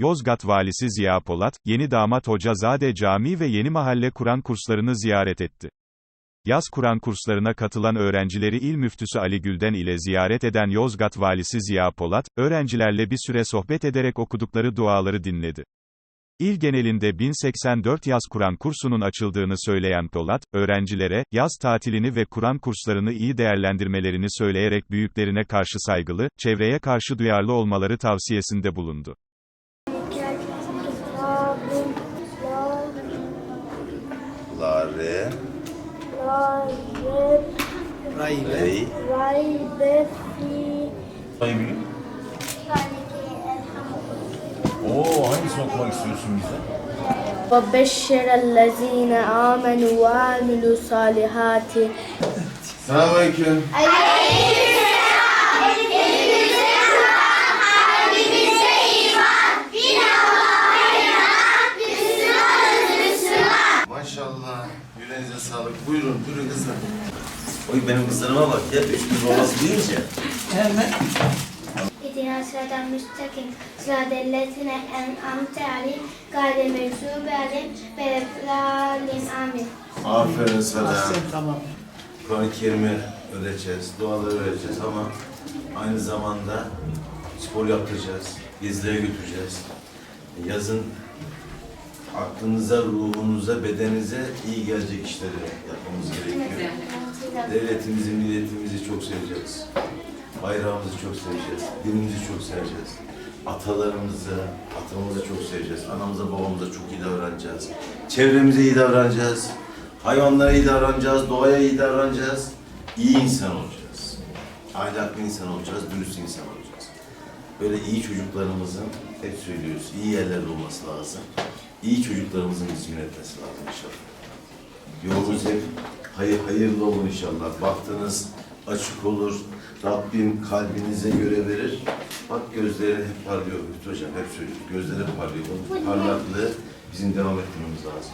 Yozgat Valisi Ziya Polat, Yeni Damat Hocazade Camii ve Yeni Mahalle Kur'an kurslarını ziyaret etti. Yaz Kur'an kurslarına katılan öğrencileri İl Müftüsü Ali Gülden ile ziyaret eden Yozgat Valisi Ziya Polat, öğrencilerle bir süre sohbet ederek okudukları duaları dinledi. İl genelinde 1084 yaz Kur'an kursunun açıldığını söyleyen Polat, öğrencilere, yaz tatilini ve Kur'an kurslarını iyi değerlendirmelerini söyleyerek büyüklerine karşı saygılı, çevreye karşı duyarlı olmaları tavsiyesinde bulundu. La, re, rey. Sayabiliyor Oo hangisini okumak istiyorsun bize? وبشر الذين آمنوا وعملوا الصالحات Selamünaleyküm. Maşallah. Ellerinize sağlık. Buyurun, buyurun kızlar. Oy benim kızlarıma bak ya. Üç gün olası deyince. Evet. İdina sıradan müstakim, sıra devletine en amte alim, gayde meczubi alim, beleflalin amin. Aferin sana. Aferin tamam. Kur'an-ı Kerim'i öğreteceğiz, duaları öğreteceğiz ama aynı zamanda spor yaptıracağız, gezilere götüreceğiz. Yazın aklınıza, ruhunuza, bedeninize iyi gelecek işleri yapmamız gerekiyor. Devletimizi, milletimizi çok seveceğiz. Bayrağımızı çok seveceğiz. Dinimizi çok seveceğiz. Atalarımızı, atamızı çok seveceğiz. Anamıza, babamıza çok iyi davranacağız. Çevremize iyi davranacağız. Hayvanlara iyi davranacağız. Doğaya iyi davranacağız. İyi insan olacağız. Ahlaklı insan olacağız. Dürüst insan olacağız. Böyle iyi çocuklarımızın, hep söylüyoruz, iyi yerlerde olması lazım. İyi çocuklarımızın bizi yönetmesi lazım inşallah. Yolunuz hep hayır, hayırlı olun inşallah. Baktığınız açık olur. Rabbim kalbinize göre verir. Bak gözleri hep parlıyor. Müftü Hocam hep söylüyor. Gözleri parlıyor. Bu parlaklığı bizim devam ettirmemiz lazım.